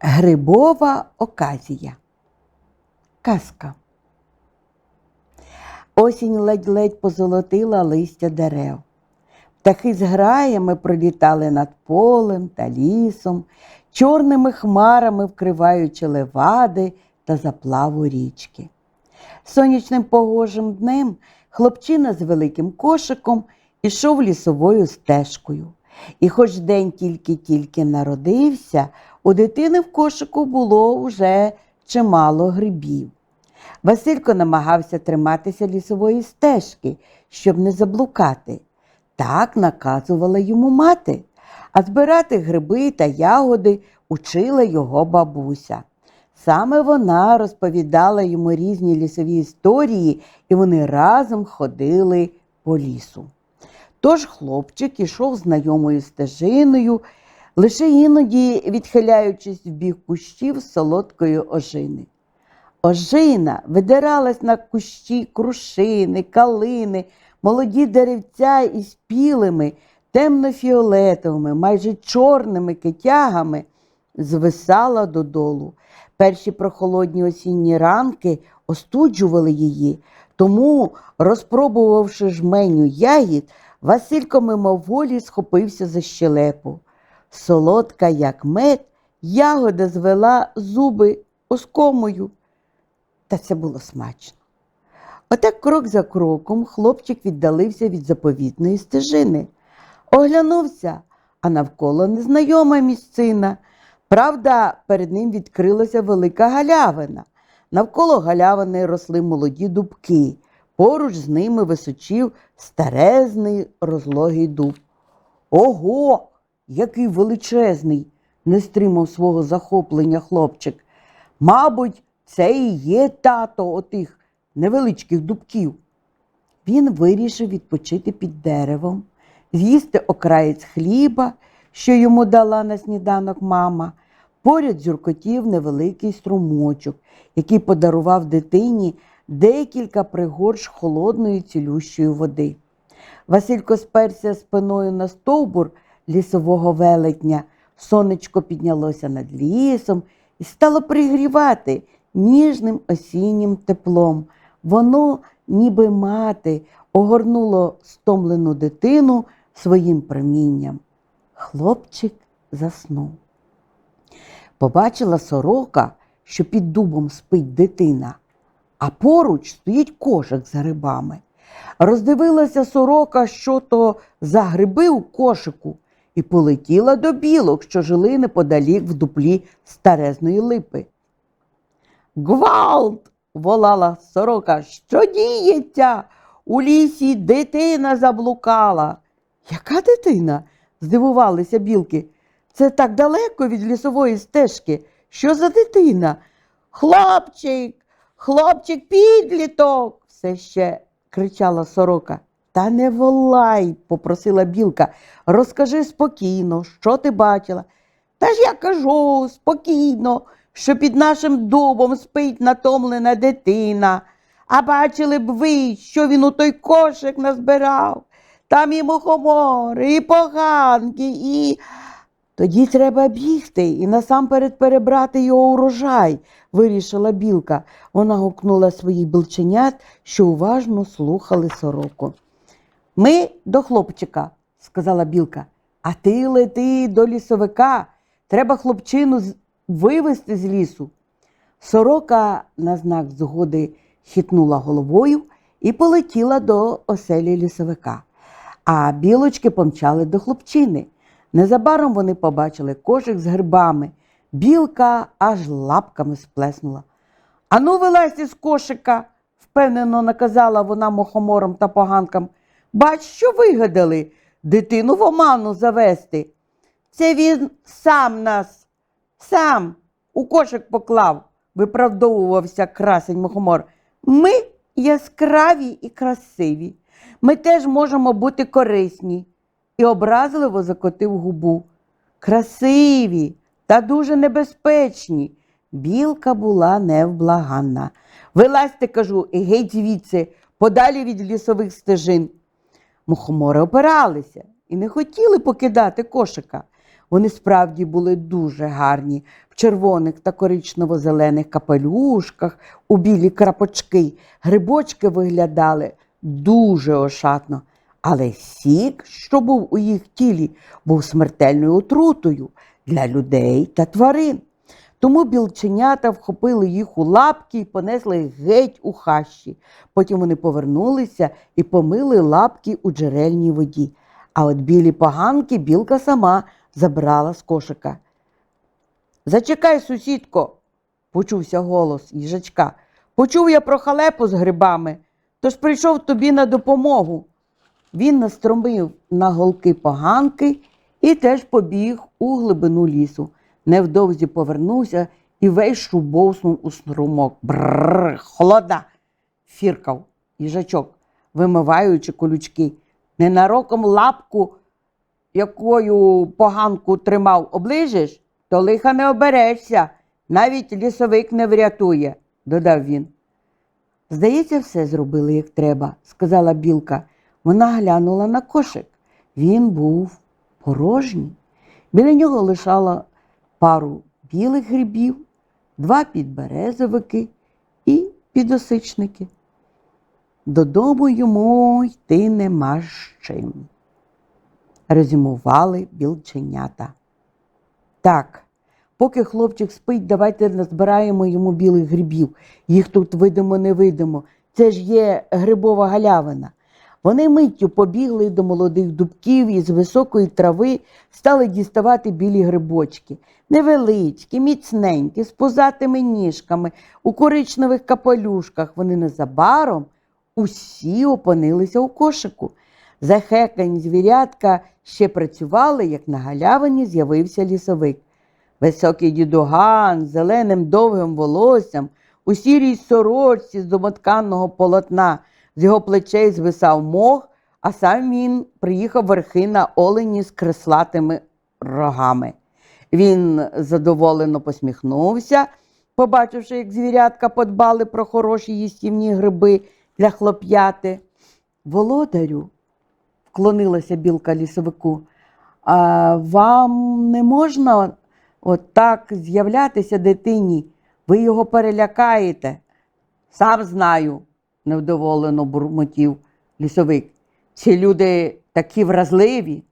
Грибова оказія. Казка. Осінь ледь-ледь позолотила листя дерев. Птахи з граями пролітали над полем та лісом, чорними хмарами вкриваючи левади та заплаву річки. Сонячним погожим днем хлопчина з великим кошиком ішов лісовою стежкою. І хоч день тільки-тільки народився, у дитини в кошику було вже чимало грибів. Василько намагався триматися лісової стежки, щоб не заблукати. Так наказувала йому мати, а збирати гриби та ягоди учила його бабуся. Саме вона розповідала йому різні лісові історії, і вони разом ходили по лісу. Тож хлопчик ішов знайомою стежиною, лише іноді відхиляючись в бік кущів солодкої ожини. Ожина видиралась на кущі крушини, калини, молоді деревця із спілими, темно-фіолетовими, майже чорними китягами звисала додолу. Перші прохолодні осінні ранки остуджували її, тому, розпробувавши жменю ягід, Василько мимоволі схопився за щелепу. Солодка, як мед, ягода звела зуби оскомою. Та це було смачно. Отак крок за кроком хлопчик віддалився від заповітної стежини. Оглянувся, а навколо незнайома місцина. Правда, перед ним відкрилася велика галявина. Навколо галявини росли молоді дубки. Поруч з ними височив старезний розлогий дуб. Ого, який величезний! не стримав свого захоплення хлопчик. Мабуть, це і є тато отих невеличких дубків. Він вирішив відпочити під деревом, з'їсти окраєць хліба, що йому дала на сніданок мама. Поряд зюркотів невеликий струмочок, який подарував дитині декілька пригорш холодної цілющої води. Василько сперся спиною на стовбур лісового велетня. Сонечко піднялося над лісом і стало пригрівати ніжним осіннім теплом. Воно, ніби мати, огорнуло стомлену дитину своїм промінням. Хлопчик заснув. Побачила сорока, що під дубом спить дитина, а поруч стоїть кошик за грибами. Роздивилася сорока, що то за гриби у кошику, і полетіла до білок, що жили неподалік в дуплі старезної липи. Гвалт! волала сорока. Що діється? У лісі дитина заблукала. Яка дитина? здивувалися білки. Це так далеко від лісової стежки. Що за дитина? Хлопчик, хлопчик, підліток, все ще кричала сорока. Та не волай, попросила білка. Розкажи спокійно, що ти бачила. Та ж я кажу спокійно, що під нашим дубом спить натомлена дитина. А бачили б ви, що він у той кошик назбирав. Там і мухомори, і поганки, і. Тоді треба бігти і насамперед перебрати його урожай, вирішила білка. Вона гукнула своїх білченят, що уважно слухали сороку. Ми до хлопчика, сказала білка, а ти лети до лісовика. Треба хлопчину вивезти з лісу. Сорока на знак згоди хитнула головою і полетіла до оселі лісовика. А білочки помчали до хлопчини. Незабаром вони побачили кошик з грибами. Білка аж лапками сплеснула. Ану, вилазь із кошика, впевнено наказала вона мохоморам та поганкам. Бач, що вигадали дитину в оману завести. Це він сам нас Сам у кошик поклав, виправдовувався красень мухомор. Ми яскраві і красиві. Ми теж можемо бути корисні. І образливо закотив губу. Красиві та дуже небезпечні. Білка була невблаганна. Вилазьте, кажу, геть звідси, подалі від лісових стежин. Мухомори опиралися і не хотіли покидати кошика. Вони справді були дуже гарні в червоних та коричнево-зелених капелюшках, у білі крапочки. Грибочки виглядали дуже ошатно. Але сік, що був у їх тілі, був смертельною отрутою для людей та тварин. Тому білченята вхопили їх у лапки і понесли геть у хащі. Потім вони повернулися і помили лапки у джерельній воді. А от білі поганки білка сама забрала з кошика. Зачекай, сусідко, почувся голос їжачка. Почув я про халепу з грибами, тож прийшов тобі на допомогу. Він настромив на голки поганки і теж побіг у глибину лісу. Невдовзі повернувся і весь шубовснув у струмок. Бррр, холода. фіркав їжачок, вимиваючи колючки. Ненароком лапку, якою поганку тримав, оближиш, то лиха не оберешся, навіть лісовик не врятує, додав він. Здається, все зробили, як треба, сказала білка. Вона глянула на кошик. Він був порожній. Біля нього лишала пару білих грибів, два підберезовики і підосичники. Додому йому йти нема з чим. Резюмували білченята. Так, поки хлопчик спить, давайте назбираємо йому білих грибів. Їх тут видимо, не видимо. Це ж є грибова галявина. Вони миттю побігли до молодих дубків і з високої трави стали діставати білі грибочки. Невеличкі, міцненькі, з позатими ніжками, у коричневих капелюшках. Вони незабаром усі опинилися у кошику. Захекані звірятка ще працювали, як на галявині з'явився лісовик. Високий дідуган з зеленим довгим волоссям, у сірій сорочці з домотканного полотна, з його плечей звисав мох, а сам він приїхав верхи на олені з креслатими рогами. Він задоволено посміхнувся, побачивши, як звірятка подбали про хороші їстівні гриби для хлоп'яти. Володарю, вклонилася білка лісовику, а вам не можна от так з'являтися дитині, ви його перелякаєте. Сам знаю, невдоволено бурмотів лісовик. Ці люди такі вразливі.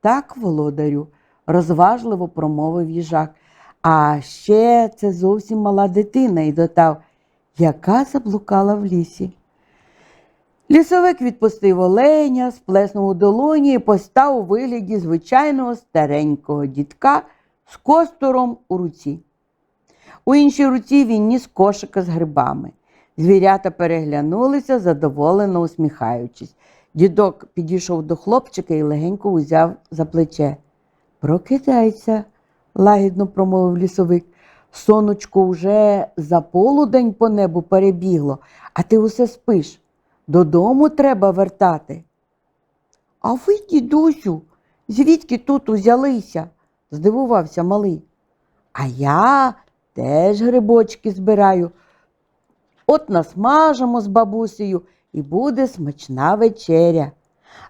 Так, володарю, розважливо промовив їжак. А ще це зовсім мала дитина і додав, яка заблукала в лісі. Лісовик відпустив оленя, сплеснув у долоні і постав у вигляді звичайного старенького дідка з костуром у руці. У іншій руці він ніс кошика з грибами. Звірята переглянулися, задоволено усміхаючись. Дідок підійшов до хлопчика і легенько узяв за плече. Прокидайся, лагідно промовив лісовик. Сонечко вже за полудень по небу перебігло, а ти усе спиш. Додому треба вертати. А ви, дідусю, звідки тут узялися? здивувався малий. А я теж грибочки збираю. От насмажемо з бабусею і буде смачна вечеря.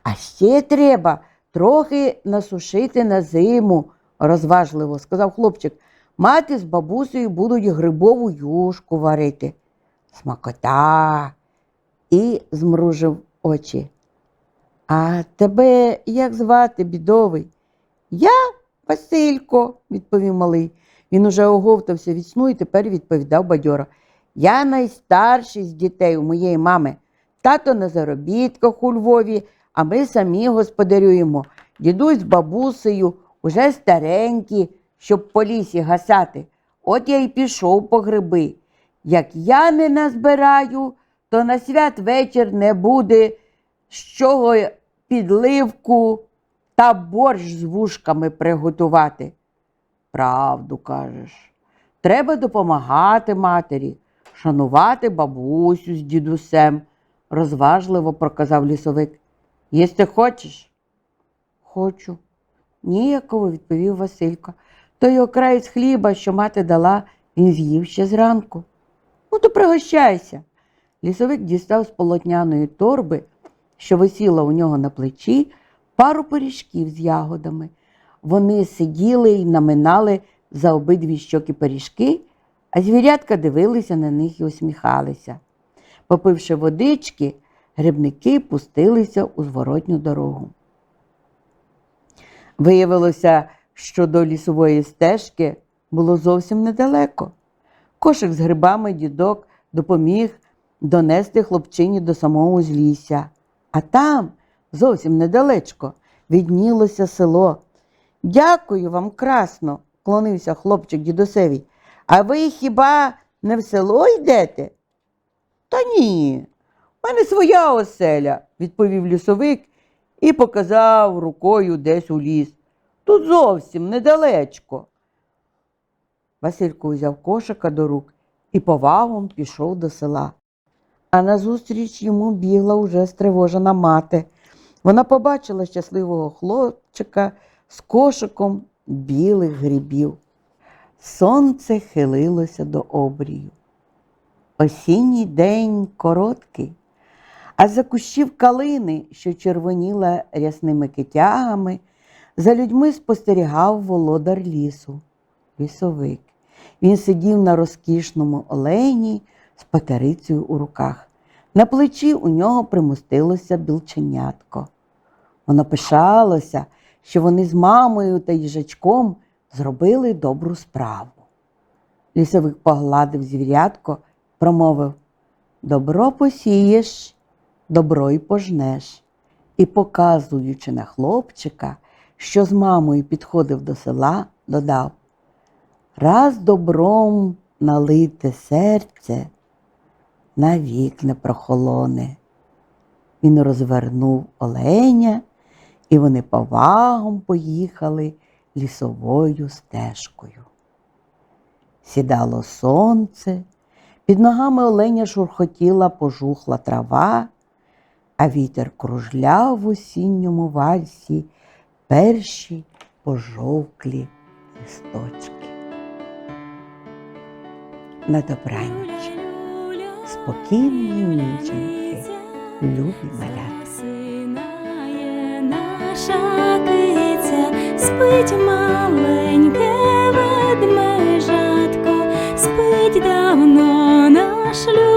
А ще треба трохи насушити на зиму, розважливо сказав хлопчик. Мати з бабусею будуть грибову юшку варити. Смакота. І змружив очі. А тебе як звати, бідовий? Я Василько, відповів малий. Він уже оговтався від сну і тепер відповідав бадьоро. Я найстарший з дітей у моєї мами. Тато на заробітках у Львові, а ми самі господарюємо. Дідусь з бабусею уже старенькі, щоб по лісі гасати. От я й пішов по гриби. Як я не назбираю, то на святвечір не буде з чого підливку та борщ з вушками приготувати. правду кажеш. Треба допомагати матері, шанувати бабусю з дідусем, розважливо проказав лісовик. Їсти хочеш? Хочу. Ніяково відповів Василько. Той окраєць хліба, що мати дала, він з'їв ще зранку. Ну, то пригощайся. Лісовик дістав з полотняної торби, що висіла у нього на плечі, пару пиріжків з ягодами. Вони сиділи і наминали за обидві щоки пиріжки, а звірятка дивилися на них і усміхалися. Попивши водички, грибники пустилися у зворотню дорогу. Виявилося, що до лісової стежки було зовсім недалеко. Кошик з грибами дідок допоміг донести хлопчині до самого узлісся. А там, зовсім недалечко, віднілося село. Дякую вам, красно, клонився хлопчик дідусеві. А ви хіба не в село йдете? Та ні, в мене своя оселя, відповів лісовик і показав рукою десь у ліс. Тут зовсім недалечко. Василько взяв кошика до рук і повагом пішов до села. А назустріч йому бігла уже стривожена мати. Вона побачила щасливого хлопчика з кошиком білих грибів. Сонце хилилося до обрію. Осінній день короткий, а за кущів калини, що червоніла рясними китягами, за людьми спостерігав володар лісу, лісовик. Він сидів на розкішному олені з патерицею у руках. На плечі у нього примостилося білченятко. Воно пишалося, що вони з мамою та їжачком зробили добру справу. Лісовик погладив звірятко, промовив Добро посієш, добро й пожнеш. І, показуючи на хлопчика, що з мамою підходив до села, додав Раз добром налите серце, навік не прохолоне. Він розвернув оленя, і вони повагом поїхали лісовою стежкою. Сідало сонце, під ногами оленя шурхотіла пожухла трава, а вітер кружляв в осінньому вальсі перші пожовклі листочки. На добраніч, спокійної ніченьки, любі малята спить маленьке ведмежатко, спить давно наш люд.